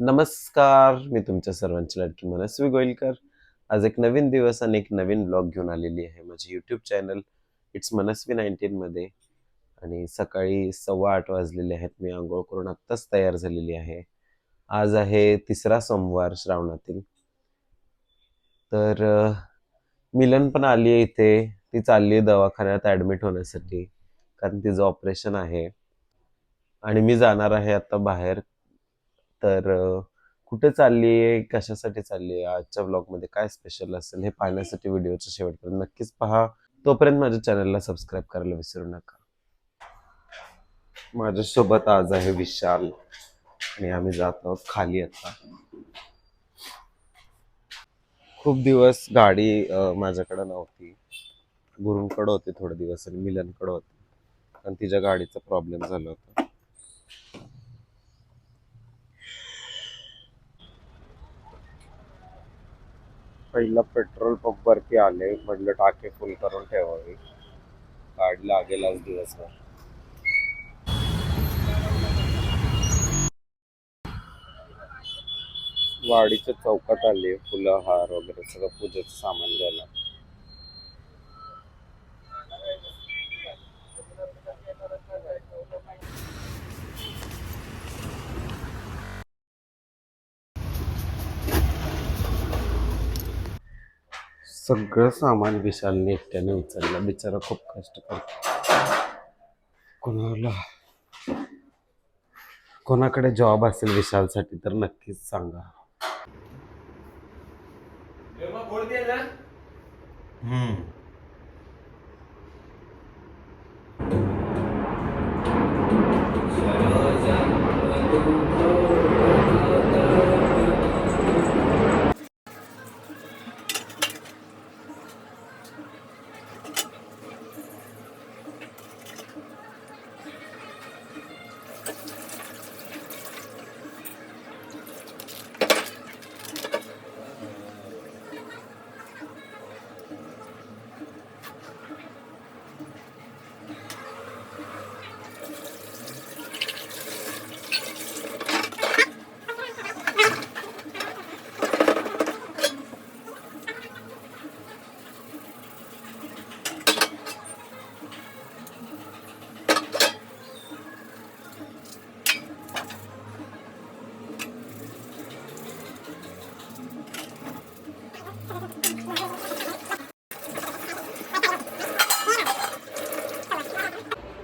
नमस्कार मी तुमच्या सर्वांची लाडकी मनस्वी गोईलकर आज एक नवीन दिवस आणि एक नवीन ब्लॉग घेऊन आलेली आहे माझी यूट्यूब चॅनल इट्स मनस्वी नाईन्टीनमध्ये आणि सकाळी सव्वा आठ वाजलेले आहेत. मी आंघोळ करून आत्ताच तयार झालेली आहे. आज आहे तिसरा सोमवार श्रावणातील. तर मिलन पण आली आहे इथे. ती चालली आहे दवाखान्यात ॲडमिट होण्यासाठी. कारण तिचं ऑपरेशन आहे. आणि मी जाणार आहे आता बाहेर. तर कुठे चालली आहे कशासाठी चालली आहे आजच्या ब्लॉगमध्ये काय स्पेशल असेल? हे पाहण्यासाठी व्हिडिओच्या शेवटपर्यंत नक्कीच पहा. तोपर्यंत माझ्या चॅनलला सबस्क्राईब करायला विसरू नका. माझ्यासोबत आज आहे विशाल आणि आम्ही जात आहोत खाली आता. खूप दिवस गाडी माझ्याकडे नव्हती. गुरुंकडं होती थोडे दिवस आणि मिलनकडे होती. आणि तिच्या गाडीचा प्रॉब्लेम झाला होता. पहिला पेट्रोल पंपवरती आले म्हटलं टाके फुल करून ठेवावी. गाडी लागेलच दिवस दिवसभर. वाडीच्या चौकात आली फुलं हार वगैरे सगळं पूजेचं सामान घ्यायला सगळं सामान विशालने एकट्याने उचललं. बिचारा खूप कष्ट करतो. कोणाला? कोणाकडे जॉब असेल विशालसाठी तर नक्कीच सांगा. हम्म.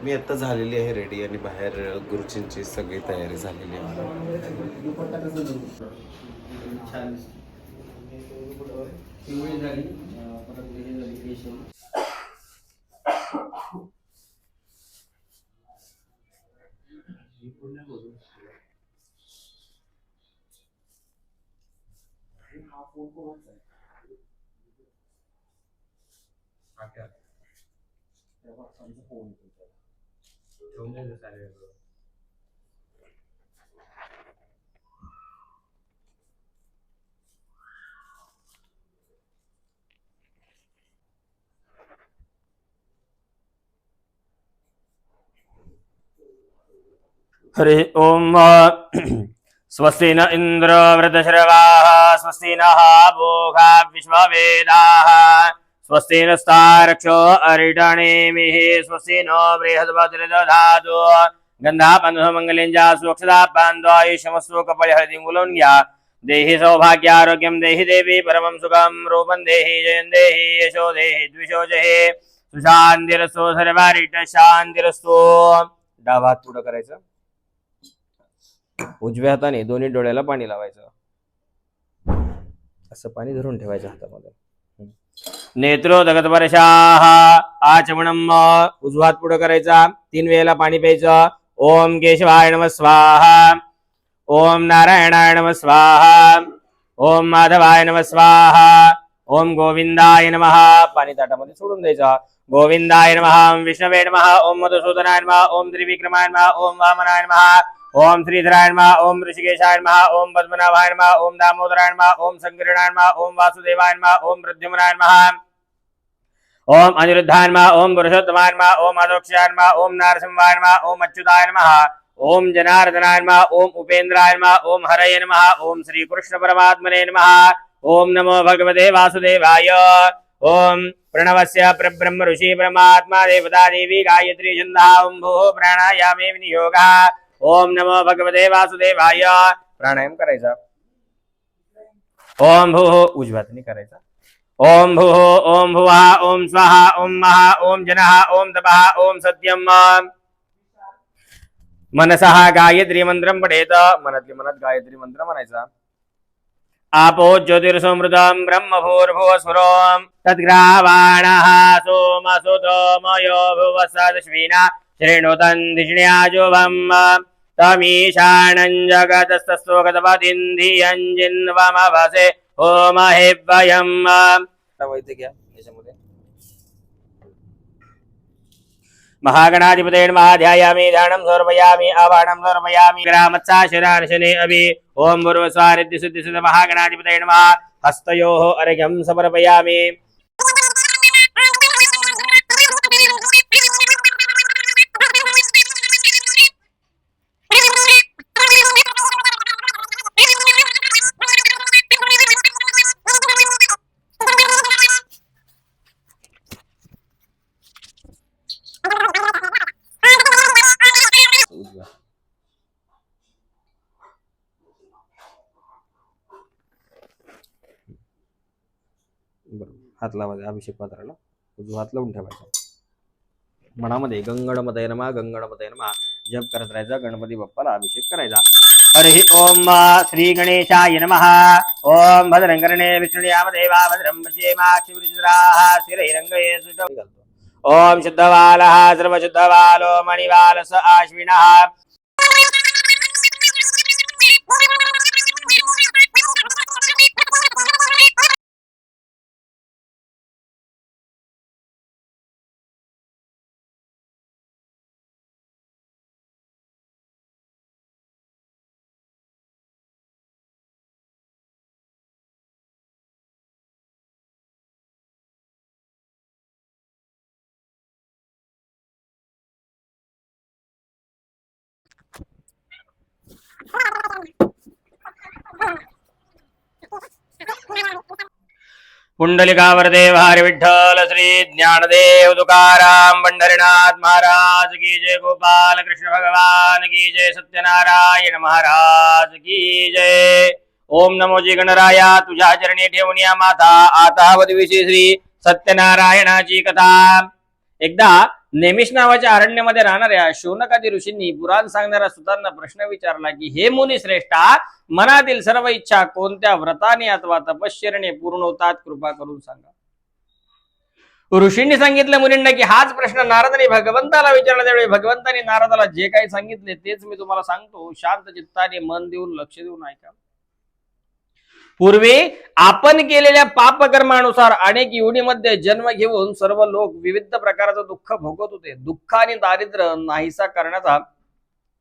मी आता झालेली आहे रेडी आणि बाहेर गुरुजींची सगळी तयारी झालेली आहे. पिवळी हरि ओम स्वस्ति न इन्द्र वृतश्रवाः स्वस्ति नः भोगा विश्ववेदाः स्वस्ति नस्तारक्षो अरिटणेमिः स्वस्ति नो बृहद्भद्रदधातु गन्धापन्धुमङ्गलिञ्जा सुरक्षदा पान्त्वायुष्यमस्तु कपलिहरितिङ्गुलं घ्या देहि सौभाग्यारोग्यं देहि देवी परमं सुखं रूपं देहि जयं देहि यशो देहि द्विषो जहे। सुशान्तिरस्तु सर्वारिट शान्तिरस्तु डावा हात पुढं करायचं. उजव्या हाताने दोन्ही डोळ्याला पाणी लावायचं. असं पाणी धरून ठेवायचं हातामध्ये. नेत्रो दगत वर्षाः आचमणम उजवा हात पुढं करायचा तीन वेळेला पाणी प्यायचं ओम केशवाय नम स्वाहा। ओम नारायणाय नम स्वाहा। ओम माधवाय नम स्वाहा। ओम गोविंदाय नमः। पाणी ताटामध्ये सोडून द्यायचं। गोविंदाय नमः ओम विष्णवे नमः ओम मधुसूदनाय नमः ओम त्रिविक्रमाय नमः ओम वामनाय नमः। ओम श्रीधराय नमः ओम ऋषिकेशाय नमः ओम पद्मनाभाय नमः ओम दामोदराय नमः ओम शंकरणाय नमः ओम वासुदेवाय नमः ओम प्रद्युम्नाय नमः ओम अनिरुद्धाय नमः ओम पुरुषोत्तमाय नमः ओम अदोक्षाय नमः ओम नारसिंहाय नमः ओम अच्युताय नमः ओम जनार्दनाय नमः ओम उपेंद्राय नमः ओम हरये नमः ओम श्री कृष्ण परमात्मने नमः ओम नमो भगवते वासुदेवाय ओम प्रणवस्य प्रब्रह्म ऋषि परमात्मा देवता देवी गायत्री छंदा ओम भूः प्राणायामे विनियोगः ओम नमो भगवते वासुदेवाय. प्राणायाम करायचा. ओम भू हो उजवात नाही करायचा. ओम भूः हो, ओम भुवा ओम स्वाहा ओम महा ओम जनः ओम तपहा ओम सत्यम. मनसः गायत्री मंत्रम पठेत. मनातली मनात गायत्री मंत्र म्हणायचा. आपो ज्योतिर्समृतम ब्रह्म भूर्भुवस्वरोम तद्ग्रावाणः सोमसुतोमयो भुवसदश्विना श्रेणुतन् धिष्ण्याजुभम् तमीशानं जगतस्तस्वगतपतिन्धियञ्जिन्वमवसे होमहेव्ययम् वैद्य घ्या याच्यामध्ये. महागणाधिपते महाध्यायामि ध्यानं समर्पयामि आवाहनं समर्पयामि। ग्रामत्सा शिरार्शने अभि ओम पूर्वस्वारिद्धि सिद्धि सिद्ध महागणाधिपते नमः हस्तयोः अर्घ्यं समर्पयामि। बरोबर हात लावायचा अभिषेक पात्राला उजवा हात लावून ठेवायचा मनामध्ये गंगणमतय नमा गंगणमतय नमा. जप करत राहायचा गणपती बाप्पाला अभिषेक करायचा. हरि ओम श्री गणेशाय नमः. ओम भद्रंकरणे विष्णुयामदेवा भद्रं पश्येमाक्षिवृचिद्राः स्थिरैरङ्गये सुजम् ओम शुद्धवालः सर्वशुद्धवालो मणिवाल स आश्विनः. पुंडलिकावरदे हरि विठ्ठल श्री ज्ञानदेव तुकाराम पंढरीनाथ महाराज की जय गोपाल कृष्ण भगवान की जय सत्यनारायण महाराज की जय। ओम नमो जी गणराया तुझ्या चरणी ठेवून या माता आता श्री सत्यनारायणाची कथा। एकदा नेमिष नावाच्या अरण्यामध्ये राहणाऱ्या शौनकादी ऋषींनी पुराण सांगणाऱ्या सुतांना प्रश्न विचारला की हे मुनी श्रेष्ठा मनातील सर्व इच्छा कोणत्या व्रताने अथवा तपश्चर्याने पूर्ण होतात कृपा करून सांगा. ऋषींनी सांगितलं मुनींना की हाच प्रश्न नारदाने भगवंताला विचारला. त्यावेळी भगवंताने नारदाला जे काही सांगितले तेच मी तुम्हाला सांगतो. शांत चित्ताने मन देऊन लक्ष देऊन ऐका. पूर्वी आपण केलेल्या पापकर्मानुसार अनेक युनीमध्ये जन्म घेऊन सर्व लोक विविध प्रकारचं दुःख भोगत होते. दुःख आणि दारिद्र्य नाहीसा करण्याचा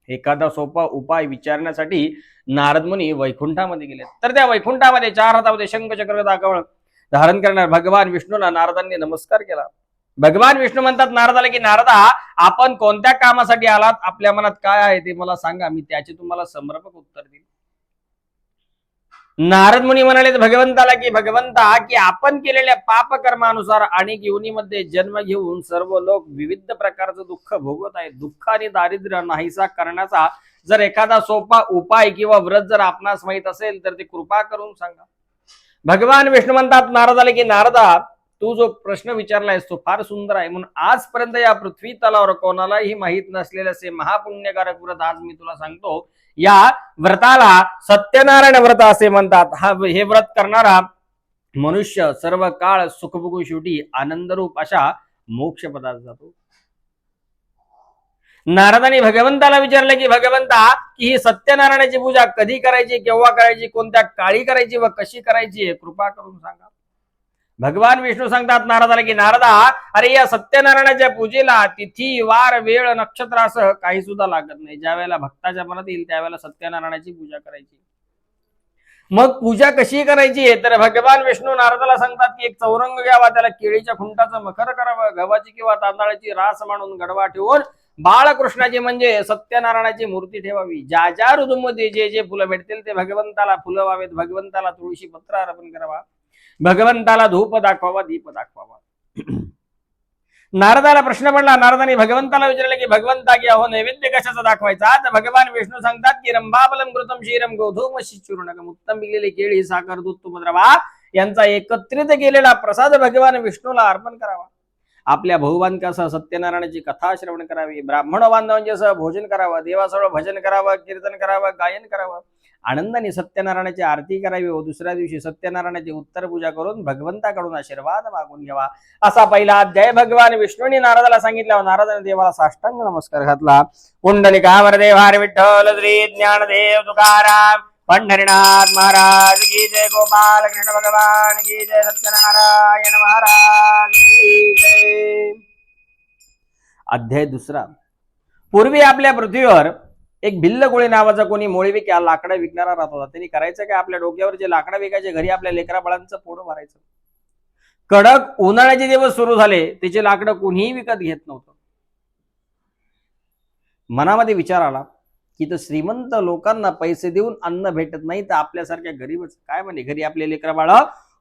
एखादा सोपा उपाय विचारण्यासाठी नारद मुनी वैकुंठामध्ये गेले. तर त्या वैकुंठामध्ये चार हातामध्ये शंख चक्र दाखवण धारण करणार भगवान विष्णूला नारदांनी नमस्कार केला. भगवान विष्णू म्हणतात नारदाला की नारदा आपण कोणत्या कामासाठी आलात? आपल्या मनात काय आहे ते मला सांगा. मी त्याचे तुम्हाला समर्पक उत्तर देईल नारद मुनी म्हणाले भगवंताला की भगवंता की आपण केलेल्या पाप कर्मानुसार अनेक योनीमध्ये जन्म घेऊन सर्व लोक विविध प्रकारचं दुःख भोगत आहेत. दुःख आणि दारिद्र्य नाहीसा करण्याचा जर एखादा सोपा उपाय किंवा व्रत जर आपणास माहीत असेल तर ते कृपा करून सांगा. भगवान विष्णू म्हणतात नारदाला की नारदा तू जो प्रश्न विचारला आहेस तो फार सुंदर आहे. म्हणून आजपर्यंत या पृथ्वी तलावर कोणालाही माहीत नसलेले असे महापुण्यकारक व्रत आज मी तुला सांगतो. या व्रताला सत्यनारायण व्रत असे म्हणतात. हा हे व्रत करणारा मनुष्य सर्व काळ सुखभुगू शेवटी आनंदरूप अशा मोक्ष पदार्थ जातो. नारदाने भगवंताला विचारले की भगवंता की ही सत्यनारायणाची पूजा कधी करायची केव्हा करायची कोणत्या काळी करायची व कशी करायची हे कृपा करून सांगा. भगवान विष्णू सांगतात नारदाला की नारदा अरे या सत्यनारायणाच्या पूजेला तिथी वार वेळ नक्षत्रासह काही सुद्धा लागत नाही. ज्या वेळेला भक्ताच्या मनात येईल त्यावेळेला सत्यनारायणाची पूजा करायची. मग पूजा कशी करायची? तर भगवान विष्णू नारदाला सांगतात की एक चौरंग घ्यावा त्याला केळीच्या खुंटाचं मखर करावं गव्हाची किंवा तांदळाची रास मांडून गडवा ठेवून बाळकृष्णाची म्हणजे सत्यनारायणाची मूर्ती ठेवावी. ज्या ज्या ऋतूमध्ये जे जे फुलं भेटतील ते भगवंताला फुलं व्हावेत. भगवंताला तुळशी पत्र अर्पण करावा. भगवंताला धूप दाखवावा दीप दाखवावा. नारदाला प्रश्न पडला. नारदाने भगवंताला विचारले की भगवंता की अहो नैवेद्य कशाचा दाखवायचा? तर भगवान विष्णू सांगतात की रंभाबलम कृतम क्षीरम गोधूम शिचूर्णकम उत्तम पिकलेले केळी साखर दूध तुमद्रवा यांचा एकत्रित केलेला प्रसाद भगवान विष्णूला अर्पण करावा. आपल्या भाऊबांकासह सत्यनारायणाची कथा श्रवण करावी ब्राह्मण बांधवांच्यासह भोजन करावं देवासह भजन करावं कीर्तन करावं गायन करावं आनंदाने सत्यनारायणाची आरती करावी व दुसऱ्या दिवशी सत्यनारायणाची उत्तर पूजा करून भगवंताकडून आशीर्वाद मागून घ्यावा. असा पहिला अध्याय भगवान विष्णूने नारदाला सांगितला नारदाने देवाला साष्टांग नमस्कार घातला. कुंडलिका वरदेव हर विठ्ठल श्री ज्ञानदेव तुकाराम. पंढरीनाथ महाराज की जय गोपाल कृष्ण भगवान की जय सत्यनारायण महाराज की जय. अध्याय दुसरा. पूर्वी आपल्या पृथ्वीवर एक भिल्ल गोळी नावाचा कोणी मोळीविक या लाकडं विकणारा राहत होता. त्यांनी करायचं काय? आपल्या डोक्यावर जे लाकडं विकायचे घरी आपल्या लेकरा बाळांचं पोट भरायचं कडक उन्हाळ्याचे दिवस सुरू झाले त्याचे लाकडं कोणीही विकत घेत नव्हतं. मनामध्ये विचार आला की तर श्रीमंत लोकांना पैसे देऊन अन्न भेटत नाही तर आपल्यासारख्या गरीबच काय म्हणे? घरी आपले लेकर बाळ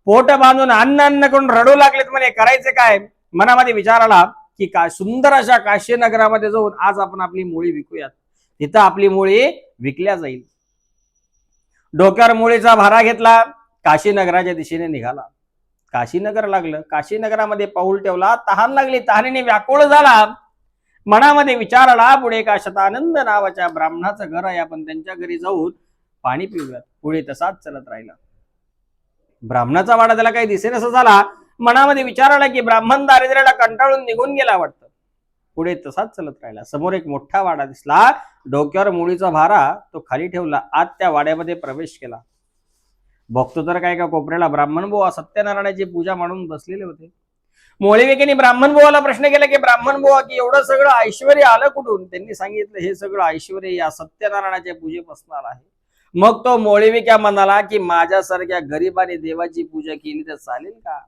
पोट बांधून अन्न अन्न करून रडू लागलेत म्हणे. करायचे काय? मनामध्ये विचार आला की का सुंदर अशा काशी नगरामध्ये जाऊन आज आपण आपली मुळी विकूयात. तिथं आपली मुळी विकल्या जाईल. डोक्यावर मुळीचा भारा घेतला काशीनगराच्या दिशेने निघाला. काशीनगर लागलं. काशीनगरामध्ये पाऊल ठेवला तहान लागली. तहानीने व्याकुळ झाला. मनामध्ये विचार आला पुढे एका शतानंद नावाच्या ब्राह्मणाचं घर आहे. आपण त्यांच्या घरी जाऊन पाणी पिऊयात. पुढे तसाच चलत राहिला. ब्राह्मणाचा वाडा त्याला काही दिसेनसा झाला. मनामध्ये विचार आला की ब्राह्मण दारिद्र्याला कंटाळून निघून गेला वाटतं. पुढे तसाच चलत राहिला. समोर एक मोठा वाडा दिसला. डोक्यावर मुळीचा भारा तो खाली ठेवला. आत त्या वाड्यामध्ये प्रवेश केला. बघतो तर काय का कोपऱ्याला ब्राह्मण बुवा सत्यनारायणाची पूजा म्हणून बसलेले होते. मोळीविकेने ब्राह्मण बुवाला प्रश्न केला की ब्राह्मण बुवा की एवढं सगळं ऐश्वर आलं कुठून? त्यांनी सांगितलं हे सगळं ऐश्वर या सत्यनारायणाच्या पूजेपासून आलं आहे. मग तो मोळीविक्या म्हणाला की माझ्यासारख्या गरीबाने देवाची पूजा केली तर चालेल का?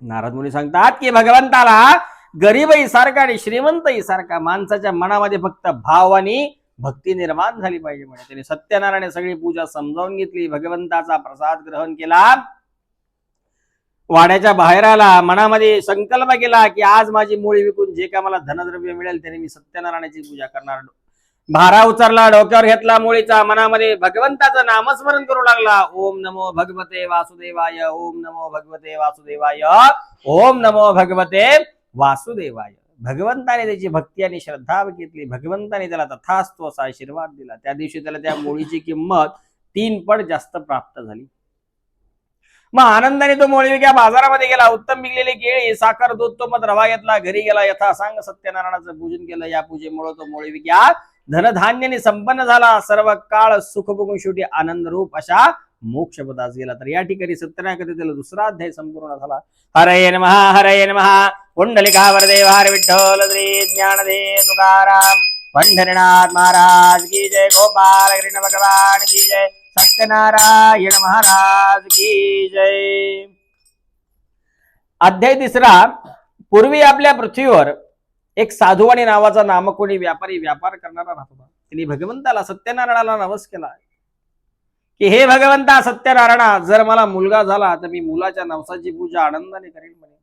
नारद मुनी सांगतात की भगवंताला गरीबही सारखा आणि श्रीमंतही सारखा माणसाच्या मनामध्ये फक्त भाव आणि भक्ती निर्माण झाली पाहिजे म्हणजे त्याने सत्यनारायण सगळी पूजा समजावून घेतली. भगवंताचा प्रसाद ग्रहण केला. वाड्याच्या बाहेर आला मनामध्ये संकल्प केला की आज माझी मुळी विकून जे काय मला धनद्रव्य मिळेल त्याने मी सत्यनारायणाची पूजा करणार. भारा उचरला डोक्यावर घेतला मुळीचा मनामध्ये भगवंताचं नामस्मरण करू लागला. ओम नमो भगवते वासुदेवाय ओम नमो भगवते वासुदेवाय ओम नमो भगवते वासुदेवाय. भगवंताने त्याची भक्ती आणि श्रद्धा घेतली. भगवंताने त्याला तथास्तु असा आशीर्वाद दिला. त्या दिवशी त्याला त्या मुळीची किंमत तीन पट जास्त प्राप्त झाली. मग आनंदाने तो मोळीविक्या बाजारामध्ये गेला. उत्तम निघलेले केळी साखर दूध तो मत रवा घेतला. घरी गेला यथा सांग सत्यनारायणाचं पूजन केलं. या पूजेमुळे तो मोळीविक्या धनधान्याने संपन्न झाला. सर्व काळ सुख बघून शेवटी आनंद रूप अशा मोक्षपदास गेला. तर या ठिकाणी सत्यनारायण कथेतील दुसरा अध्याय संपूर्ण झाला. हरये महा हरये महा पुंडलिका वरदेव हर विठ्ठल श्री तुकाराम. पंढरीनाथ महाराज की जय गोपाल कृष्ण भगवान की जय सत्यनारायण महाराज की जय. अध्याय तिसरा पूर्वी आपल्या पृथ्वीवर एक साधुवाणी नावाचा नामकोणी व्यापारी व्यापार करणारा राहत होता. त्यांनी भगवंताला सत्यनारायणाला नवस केला. की हे भगवंता सत्यनारायणा जर मला मुलगा झाला तर मी मुलाच्या नवसाची पूजा आनंदाने करेल म्हणे.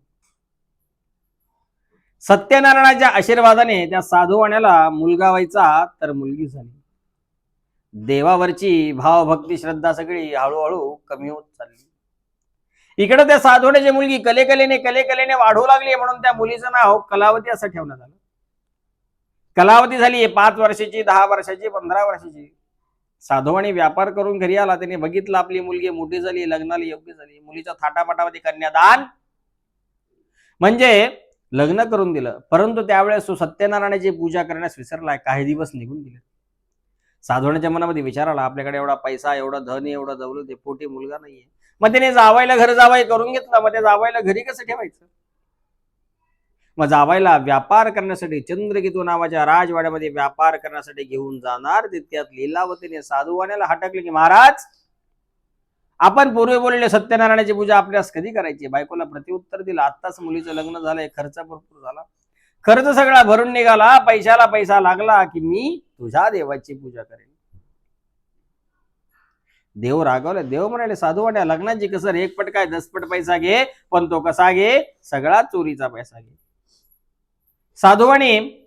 सत्यनारायणाच्या आशीर्वादाने त्या साधुवाण्याला मुलगा व्हायचा तर मुलगी झाली. देवावरची भावभक्ती श्रद्धा सगळी हळूहळू कमी होत चालली. इकडे त्या साधवण्याची मुलगी कलेकलेने कलेकलेने वाढू लागली म्हणून त्या मुलीचं नाव कलावती असं ठेवण्यात आलं. कलावती झाली पाच वर्षाची दहा वर्षाची पंधरा वर्षाची. साधवानी व्यापार करून घरी आला त्याने बघितलं आपली मुलगी मोठी झाली लग्नाला योग्य झाली मुलीच्या थाटापाटामध्ये कन्यादान. म्हणजे लग्न करून दिलं परंतु त्यावेळेस तो सत्यनारायणाची पूजा करण्यास विसरलाय काही दिवस निघून गेले साधवण्याच्या मनामध्ये विचार आला आपल्याकडे एवढा पैसा एवढा धन एवढा दौलत आहे पोटी मुलगा नाहीये. मग त्याने जावायला घर जावाय करून घेतला मग त्या जावायला घरी कसं ठेवायचं? मग जावायला व्यापार करण्यासाठी चंद्रकेतू नावाच्या राजवाड्यामध्ये व्यापार करण्यासाठी घेऊन जाणार तितक्यात लीलावतीने साधुवाण्याला हटकले की महाराज आपण पूर्वी बोललेले सत्यनारायणाची पूजा आपल्यास कधी करायची? बायकोला प्रतिउत्तर दिलं आत्ताच मुलीचं लग्न झालंय खर्च भरपूर झाला. खर्च सगळा भरून निघाला पैशाला पैसा लागला की मी तुझ्या देवाची पूजा करेन. देव रागवले देव म्हणाले साधू वाट्या लग्नाची कसर एक पट काय दस पट पैसा घे पण तो कसा घे? सगळा चोरीचा पैसा घे. साधुवाणी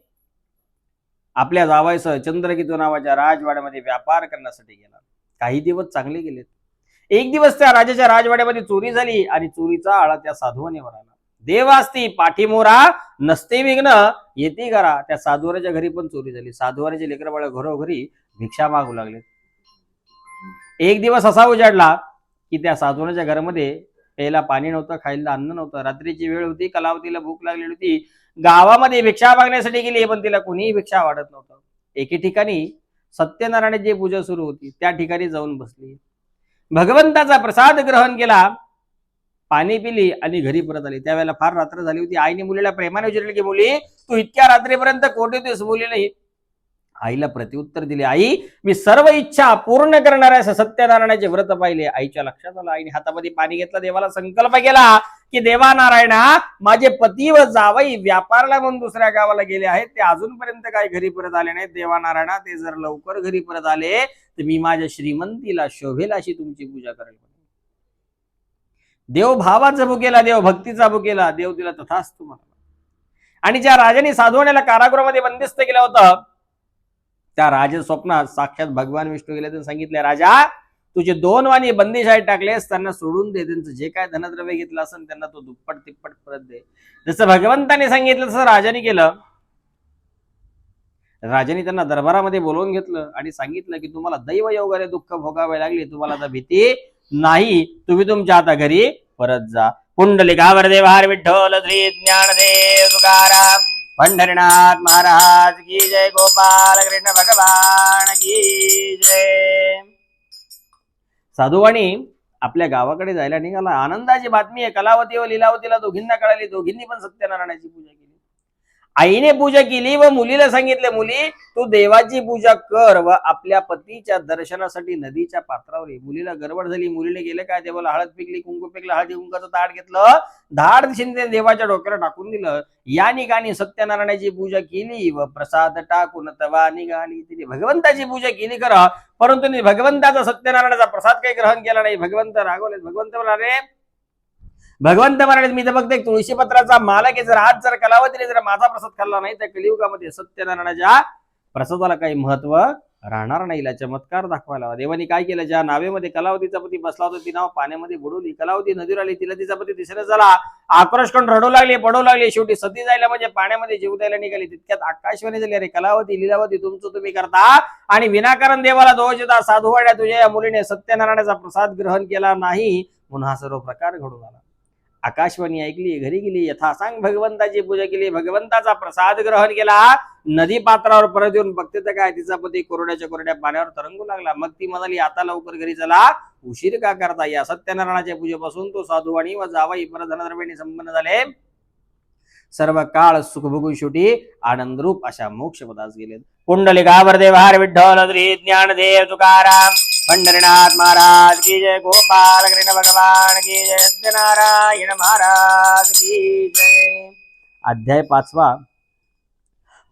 आपल्या जावायसह चंद्रकितू नावाच्या राजवाड्यामध्ये व्यापार करण्यासाठी गेला. काही दिवस चांगले गेलेत. एक दिवस त्या राजाच्या राजवाड्यामध्ये चोरी झाली आणि चोरीचा आळा त्या साधुवानीवर आला. देव असती पाठीमोरा नसते विघ्न येते करा त्या साधुवाराच्या घरी पण चोरी झाली. साधुवाराचे लेकर बाळ घरोघरी भिक्षा मागू लागले. एक दिवस असा उजाडला की त्या साधुवाराच्या घरामध्ये प्यायला पाणी नव्हतं खायला अन्न नव्हतं. रात्रीची वेळ होती कलावतीला भूक लागलेली होती. गावामध्ये भिक्षा मागण्यासाठी गेली पण तिला कोणीही भिक्षा वाटत नव्हतं. एके ठिकाणी सत्यनारायणाची पूजा सुरू होती. त्या ठिकाणी जाऊन बसली. भगवंताचा प्रसाद ग्रहण केला. पाणी पिली आणि घरी परत आली. त्यावेळेला फार रात्र झाली होती. आईने मुलीला प्रेमाने विचारले की मुली तू इतक्या रात्रीपर्यंत कोठे होतीस मुली नाही? आईला प्रतिउत्तर दिले आई मी सर्व इच्छा पूर्ण करणाऱ्या सत्यनारायणाचे व्रत पाहिले. आईच्या लक्षात आलं. आईने हातामध्ये पाणी घेतलं. देवाला संकल्प केला की देवा नारायणा माझे पती व जावई व्यापाराला म्हणून दुसऱ्या गावाला गेले आहेत. ते अजूनपर्यंत काय घरी परत आले नाहीत. देवा नारायणा ते जर लवकर घरी परत आले तर मी माझ्या श्रीमंतीला शोभेला अशी तुमची पूजा करेल. देव भावाचा भुकेला देव भक्तीचा भुकेला देव तिला तथाच तुम्हाला. आणि ज्या राजाने साधवण्याला कारागृहामध्ये बंदिस्त केलं होतं त्या राज स्वप्नात साक्षात भगवान विष्णू गेले त्यांनी सांगितले राजा तुझे दोन वाणी बंदिशाळेत टाकलेस त्यांना सोडून दे त्यांचं जे काय धनद्रव्य घेतलं असेल त्यांना तो दुप्पट तिप्पट परत दे. जसं भगवंताने सांगितलं तसं राजाने केलं. राजाने त्यांना दरबारामध्ये बोलवून घेतलं आणि सांगितलं की तुम्हाला दैव योगाने दुःख भोगावे लागले तुम्हाला आता भीती नाही तुम्ही तुमच्या आता घरी परत जा. पुंडलिकावर देवहार विठ्ठल श्री ज्ञानदेव तुकाराम. पंढरीनाथ महाराज की जय गोपाल कृष्ण भगवान की जय. साधुवाणी आपल्या गावाकडे जायला निघाला. आनंदाची बातमी आहे कलावती व लिलावतीला दोघींना कळाली. दोघींनी पण सत्यनारायणाची पूजा केली. आईने पूजा केली व मुलीला सांगितले मुली तू देवाची पूजा कर व आपल्या पतीच्या दर्शनासाठी नदीच्या पात्रावर ये. मुलीला गडबड झाली. मुलीने गेलं काय? देवाला हळद पिकली कुंकू पिकला हळदी कुंकाचं ताट घेतलं धाड शिंदे देवाच्या डोक्याला टाकून दिलं. या निगाणी सत्यनारायणाची पूजा केली व प्रसाद टाकून तवा निघाली तिने भगवंताची पूजा केली करा परंतु भगवंताचा सत्यनारायणाचा प्रसाद काही ग्रहण केला नाही. भगवंत रागवले. भगवंत म्हणाले भगवंत म्हणाले मी तर बघते तुळशी पत्राचा मालक आहे. जर आज जर कलावतीने जर माझा प्रसाद खाल्ला नाही तर कलियुगामध्ये सत्यनारायणाच्या प्रसादाला काही महत्त्व राहणार नाही. याला चमत्कार दाखवायला देवानी काय केलं? ज्या नावेमध्ये कलावतीचा पती बसला होता ती नाव पाण्यामध्ये बुडवली. कलावती नदीवर आली तिला तिचा पती तिसऱ्या झाला. आक्रोश करून रडू लागले पडू लागले. शेवटी सती जायला म्हणजे पाण्यामध्ये जीव द्यायला निघाली. तितक्यात आकाशवाणी झाली अरे कलावती लिलावती तुमचं तुम्ही करता आणि विनाकारण देवाला दोषदा देता. साधुवाड्या तुझ्या या मुलीने सत्यनारायणाचा प्रसाद ग्रहण केला नाही. म्हणून हा सर्व प्रकार घडून आला. आकाशवाणी ऐकली घरी गेली यथा सांग भगवंताची पूजा केली भगवंताचा प्रसाद ग्रहण केला. नदी पात्रावर परत येऊन बघते तर काय तिचा पती कोरड्याच्या कोरड्या पाण्यावर तरंगू लागला. मग ती म्हणाली आता लवकर घरी चला. उशीर का करता या सत्यनारायणाच्या पूजेपासून तो साधू आणि व जावाई परत धनद्रव्याने संपन्न झाले. सर्व काळ सुख भोगून शेवटी आनंदरूप अशा मोक्ष पदास गेले पुंडलिकावर देवार विठ्ठल ज्ञान ज्ञानदेव तुकाराम. पंढरीनाथ महाराज की जय गोपाल कृष्ण भगवान की जय सत्यनारायण महाराज की जय. अध्याय पाचवा.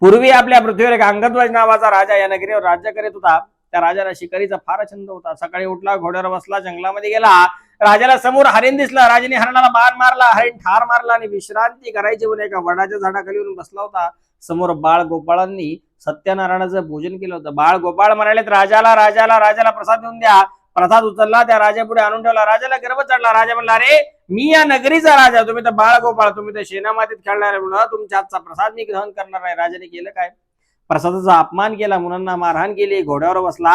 पूर्वी आपल्या पृथ्वीवर एक अंगध्वज नावाचा राजा या नगरीवर राज्य करीत होता. त्या राजाला शिकारीचा फार छंद होता. सकाळी उठला घोड्यावर बसला जंगलामध्ये गेला. राजाला समोर हरिण दिसला. राजाने हरणाला बाण मारला हरिण ठार मारला आणि विश्रांती करायची म्हणून एका वडाच्या झाडाखाली येऊन बसला होता. समोर बाळ गोपाळांनी सत्यनारायणाचं भोजन केलं होतं. बाळ गोपाळ म्हणाले राजाला राजाला राजाला प्रसाद देऊन द्या. प्रसाद उचलला त्या राजा पुढे आणून ठेवला. राजाला गर्व चढला. राजा म्हणला अरे मी या नगरीचा राजा तुम्ही तर बाळ गोपाळ तुम्ही तर शेनामातीत खेळणार आहे म्हणून तुमच्या हातचा प्रसाद मी ग्रहण करणार आहे राजाने केलं काय? प्रसादाचा अपमान केला मुलांना मारहाण केली घोड्यावर बसला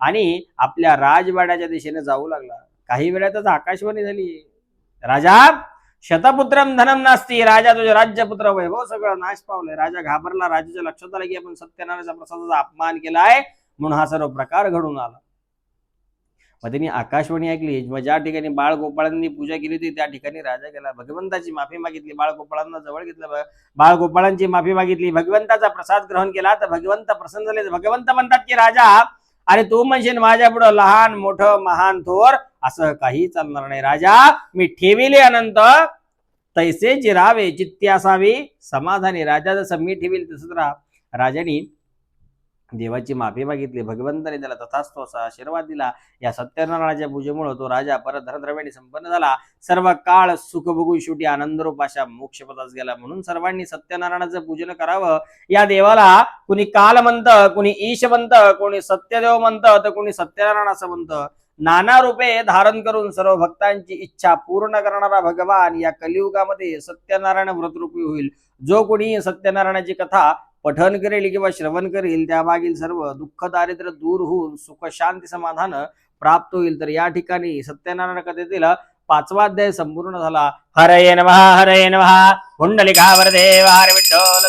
आणि आपल्या राजवाड्याच्या दिशेने जाऊ लागला. काही वेळातच आकाशवाणी झाली. राजा शतपुत्रम धनम नास्ती राजा तुझे राज्यपुत्र वैभव सगळं नाश पावलंय. राजा घाबरला राजाच्या लक्षात आलं की आपण सत्यनारायणाच्या प्रसादाचा अपमान केला आहे म्हणून हा सर्व प्रकार घडून आला. मग त्यांनी आकाशवाणी ऐकली मग ज्या ठिकाणी बाळगोपाळांनी पूजा केली होती त्या ठिकाणी राजा गेला. भगवंताची माफी मागितली बाळगोपाळांना जवळ घेतलं. बाळगोपाळांची माफी मागितली भगवंताचा प्रसाद ग्रहण केला. तर भगवंत प्रसन्न झाले. भगवंत म्हणतात की राजा अरे तू म्हणशील माझ्या पुढं लहान मोठं महान थोर असं काही चालणार नाही. राजा मी ठेविले अनंत तैसे जिरावे चित्ती असावे समाधानी राजा जसं मी ठेवील तसंच राहा. राजाने देवाची माफी मागितली भगवंताने त्याला तथास्तो असा आशीर्वाद दिला. या सत्यनारायणाच्या पूजेमुळे तो राजा परत धनद्रव्याने संपन्न झाला. सर्व काळ सुख बघून शेवटी आनंदरूप अशा मोक्षपदास गेला. म्हणून सर्वांनी सत्यनारायणाचं पूजन करावं. या देवाला कुणी काल म्हणतं कुणी ईश म्हणतं कोणी सत्यदेव म्हणतं तर कोणी सत्यनारायण असं म्हणतं. नाना रूपे धारण करून सर्व भक्तांची इच्छा पूर्ण करणारा भगवान या कलियुगामध्ये सत्यनारायण व्रतरूपी होईल. जो कोणी सत्यनारायणाची कथा पठन करेल किंवा श्रवण करेल त्यामागील सर्व दुःख दारिद्र्य दूर होऊन सुख शांती समाधान प्राप्त होईल. तर या ठिकाणी सत्यनारायण कथेतील पाचवा अध्याय संपूर्ण झाला. हरये नमः हरये नमः. कुंडलिकावर देव हर विठ्ठल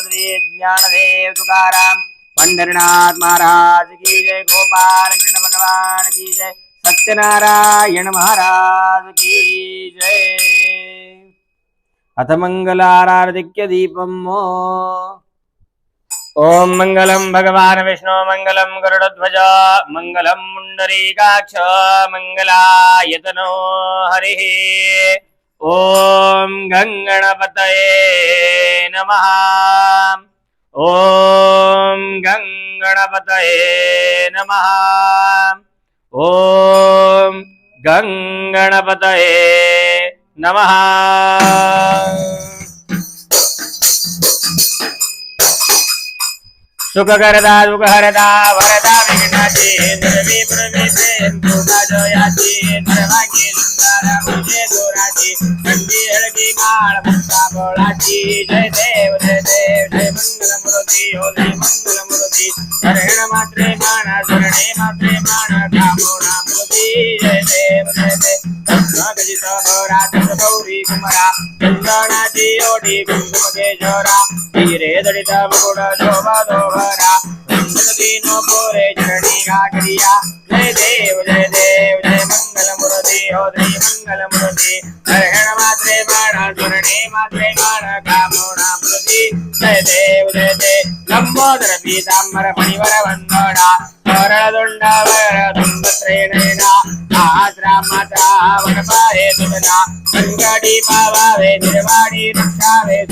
ज्ञानदेव तुकाराम. पंढरीनाथ महाराज की जय गोपाल कृष्ण भगवान की जय. सत्यनारायण महाराज की जय। अथ मंगलाराधिक्य दीपम ॐ मंगलम भगवान् विष्णो मंगलम गरुडध्वज मङ्गलं मुण्डरीकाक्ष मङ्गलायतनो हरिः। ॐ गङ्गणपतये नमः। ॐ गङ्गणपतये नमः। ओम गंगणपतये नमः। सुखकरदा दुःखहरदा वरदा विघ्नाची दुर्वी पृथ्वी प्रेम सर्वांगी सुंदर मुझे दोराची थंडी माळ मुक्ता बोळाची जय देव जय देव जय मंगल मूर्ती हो जय मंगल मूर्ती हरण मात्रे माना शरणे मात्रे माना कामोना मूर्ती जय देव जय देव भगजित भरा गौरी कुमरा चंदनाची ओढी कुंकुम केशोरा हिरे दडित मुकुट शोभा दोभरा दीनो पोरे चरणी घाटरिया जय देव जय देव जय मंगल मूर्ती हो जय मंगल मूर्ती हरण मात्रे बाण सुरणे मात्रे बाण कामोणा मूर्ती जय देव जय देव लंबोदर पीतांबर मणिवर वंदना वरण दुंडावर दुंबत्रे नयना आद्रा माता वनपाहे तुलना संकटी पावावे निर्वाणी रक्षावे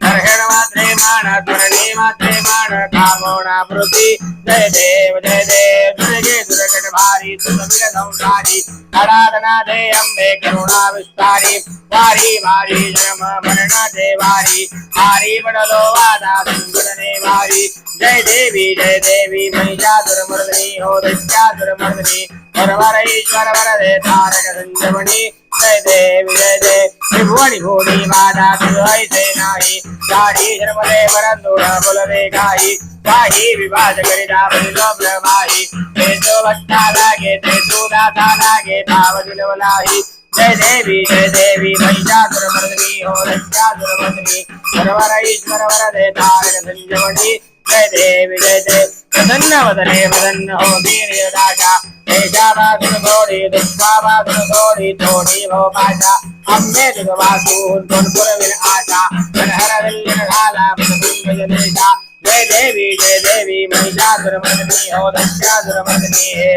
सुरवर वंदना जय देव जय देव कामोणा मूर्ती जय देव जय देव दुर्गे दुर्गट भारी सुरवीर संसारी कडादना दे अम्बे करुणा विस्तारी वारी वारी जन्म मरण दे वारी हारी बडलो वादा सुंदरने वारी जय देवी जय देवी महिषा महिषासुरमर्दिनी हो दस्यासुरमर्दिनी वरवर ईश्वर वरदे तारक संजमणी जय देवी जय देव त्रिभुवनी भूमी वादा तुझे नाही गाडी धर्मदे वरंदोळ बोलवे काही काही विवाद करिता बलिलोभ माही ते जो भक्ता लागे ते तू दाता लागे भाव दिलवलाही जय देवी जय देवी महिषासुर मर्दिनी हो दस्यासुर मर्दिनी वरवर ईश्वर वरदे तारक संजमणी जय देवी जय प्रसन्न वदने हो वीर राजा। तेजाबादुर घोडी थोडी भो हो पाशा अंबे तुझ वासून पुरवीर आशा। हर विल्यर घाला पुनभुंग जय देवी जय देवी महिषासुर मर्दिनी हो दस्यासुर मर्दिनी हे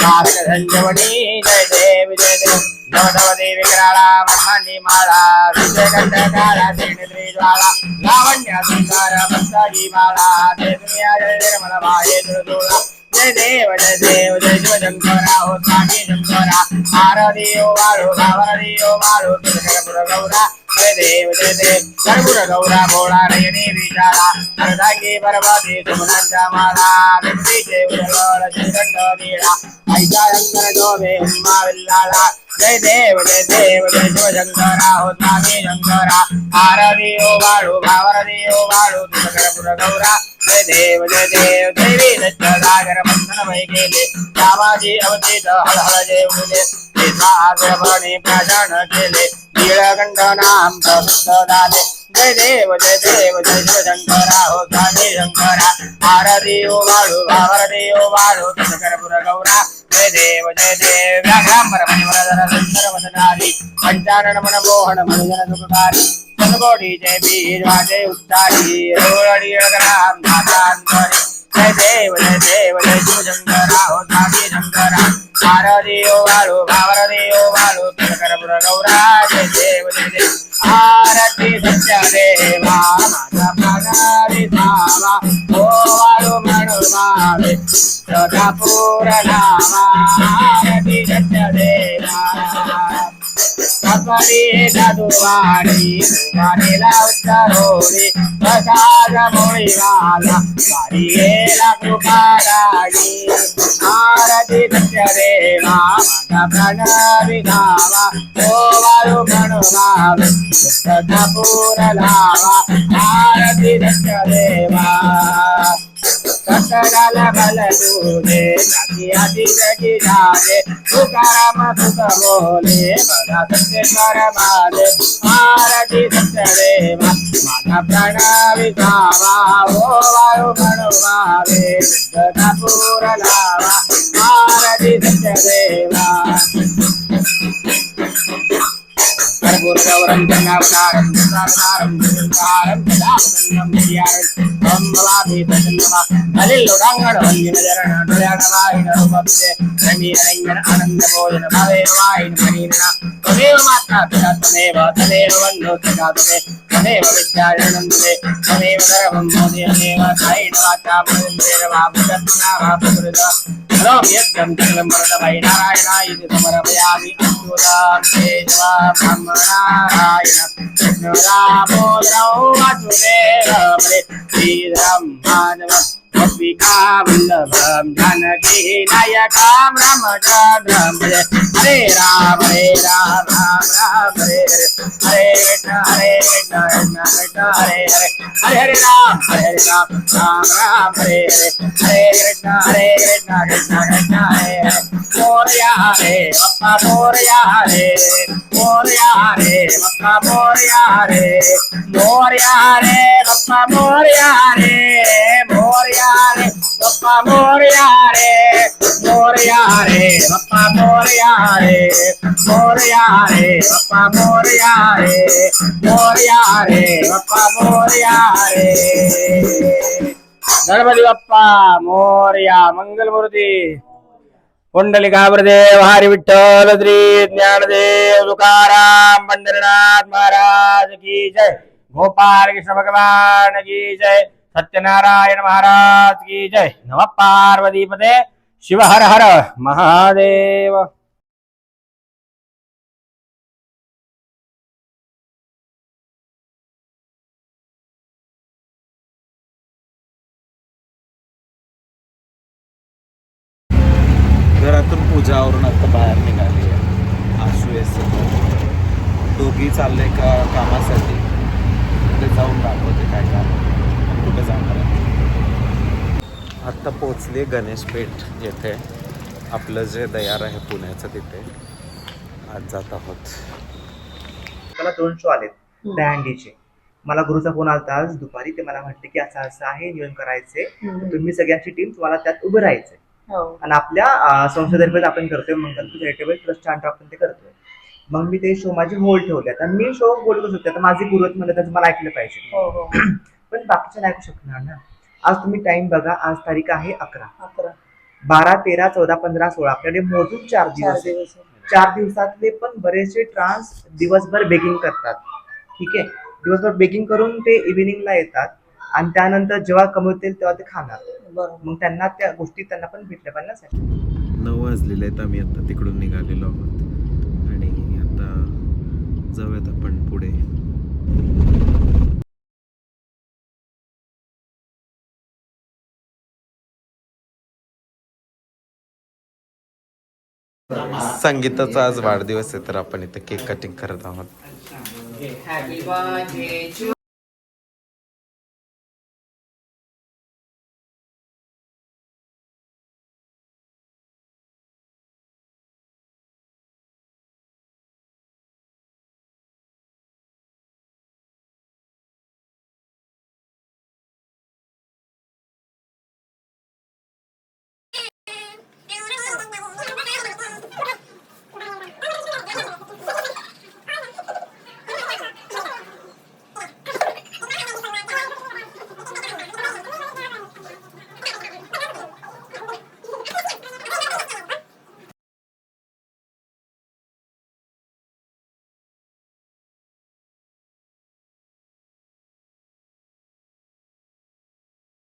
तारक जय देव जय देवी। नवनवदी विक्राळा ब्रह्मांडी माळा विजयकंठ काळा त्रिनेत्री ज्वाळा लावण्य सुंदर भक्ताजी माळा ते दुनिया जय निर्मल बाहे दुर्दुळा जय देव जय देव जय शिव शंकरा हो स्वामी शंकरा आरती ओ वाळू भावरती ओ वाळू तुझकर गौरा जय देव जय देव कर्पूर गौरा भोळा नयनी विचारा अर्धांगी पर्वती सुमनांच्या माला व्यक्तीचे उदगड श्रीखंड नीळा ऐका शंकर जोबे उम्मा विल्लाला जय देव जय देव जय शिव शंकरा हो स्वामी शंकरा आरती ओ वाळू भावरती ओ वाळू तुझकर गौरा. जय देव जय देव देवी दत्त सागर बंधन वै गेले रामाजी अवतीत हळहळ जे उडले आग्रभणी प्राशन केले. नीळकंठ नाम प्रसिद्ध झाले. जय देव जय देव जय शिव शंकरा हो स्वामी शंकरा आरती ओ वाळू भावरती ओ वाळू तुझकर गौरा जय देव जय देव व्याघ्रांबर मणिवरधर सुंदर वदनारी पंचानन मन मोहन मनुजन सुखकारी सनकोटी जय बीज वाजे उत्तारी रोळडी ग्राम नाथांतरी जय देव जय देव जय शिव शंकरा हो स्वामी शंकरा आरती ओ वाळू भावरती ओ वाळू करपुर गौरा जय देव जय देव आरती सत्य देवा माझा प्राणारी धावा ओ वाळू म्हणू मावे सदा नावा आरती सत्य देवा सकाळी जादूवाडी वाणीला उतरवली प्रसाद मोळी वाला वारी गेला कृपाराणी आरती सत्य देवा माझा प्राण विधावा ओ वाळू सकडाला बल जाती आधी जगी झाले. तुकाराम तुक बोले बघा सत्येश्वर माझे आरती सत्य माझा प्राण विधावा ओ वायू म्हणू मावे लावा. आरती सत्य കർപ്പൂരവരം ജനാവതാരം സാരസാരം ഗുരുകാരം കഥാപതന്നം ശരിയാരൻ അമ്പലാദീപജന്മ അതിൽ ഉടങ്ങട വന്യനജരണ ടുരാണവായിന ഉപപദേ രമീരഞ്ജന ആനന്ദഭോജന ഭവേവായിന മനീരണ തദേവ മാതാപിതാ തദേവ തദേവ വന്നു തകാതവേ തദേവ വിദ്യാരണന്ദേ തദേവ వై నారాయణ ఇది సమర్పయామి అచ్యుతాంతే జవ బ్రహ్మనారాయణ కృష్ణ समर्पयामि अच्युतां केशवां ब्रह्मनारायण कृष्णरामो द्रौ वासुदेवरे श्रीधरं माधवं गोपिका वल्लभं जानकी नायकां रामचन्द्रं हरे राम हरे राम राम राम हरे हरे कृष्ण हरे कृष्ण कृष्ण हरे हरे हरे हरे राम हरे हरे राम राम राम हरे हरे हरे कृष्ण हरे कृष्ण कृष्ण कृष्ण हरे मोरया हरे बप्पा मोरया हरे मोरया हरे बप्पा मोरया हरे मोरया हरे बप्पा मोरया हरे मोरया हरे बप्पा मोरया हरे मोरया हरे बाप्पा मोरया रे मोरया हरे बाप्पा मोरया हरे मोरया बप्पा मोरया हरे गणपती बाप्पा मोरया मंगलमूर्ती. पुंडलिकाप्रदेव हरी विठ्ठल श्री ज्ञानदेव तुकाराम पंढरीनाथ महाराज की जय. गोपाल कृष्ण भगवान की जय. सत्यनारायण महाराज की जय। नम पार्वती शिव हर हर महादेव। घरातून पूजा आवरून आता बाहेर निघाली आहे. आशू दोघी चालले का कामासाठी. ते जाऊन दाखवते काय काम आणि कुठे जाणार आहे आत्ता पोचले गणेश पेठ येथे. आपलं जे दयार आहे पुण्याचं तिथे. आज जात आहोत. मला दोन शो आलेत दहंडीचे मला गुरुचा फोन आलता आज दुपारी ते मला म्हटले की असं असं आहे नियोजन करायचे. तुम्ही सगळ्यांची टीम तुम्हाला त्यात उभं राहायचंय. हो. आणि आपल्या संस्थेतर्फे आपण करतोय मंगलपूर चॅरिटेबल ट्रस्टच्या अंडर आपण ते करतोय. मग मी ते शो माझे होल्ड ठेवले. आता मी शो होल्ड करू शकते आता माझी गुरुत म्हणलं तर मला ऐकलं पाहिजे. हो हो. पण बाकीचे नाही ऐकू शकणार ना. आज तुम्ही टाइम बघा आज तारीख आहे अकरा. अकरा. बारा तेरा चौदा पंधरा सोळा. आपल्याकडे मोजून चार चार दिवस आहे. चार दिवसातले पण बरेचसे ट्रान्स दिवसभर बेकिंग करतात. ठीक आहे? दिवसभर बेकिंग करून ते इव्हिनिंगला येतात. आणि त्यानंतर जेव्हा कमी होतील तेव्हा ते खाणार. मग त्यांना त्या गोष्टी त्यांना पण भेटल्या पाहिजे ना. नऊ वाजलेले आहेत आम्ही आता तिकडून निघालेलो आहोत. आणि आता जाऊयात आपण पुढे. संगीताचा आज वाढदिवस आहे तर आपण इथे केक कटिंग करत आहोत.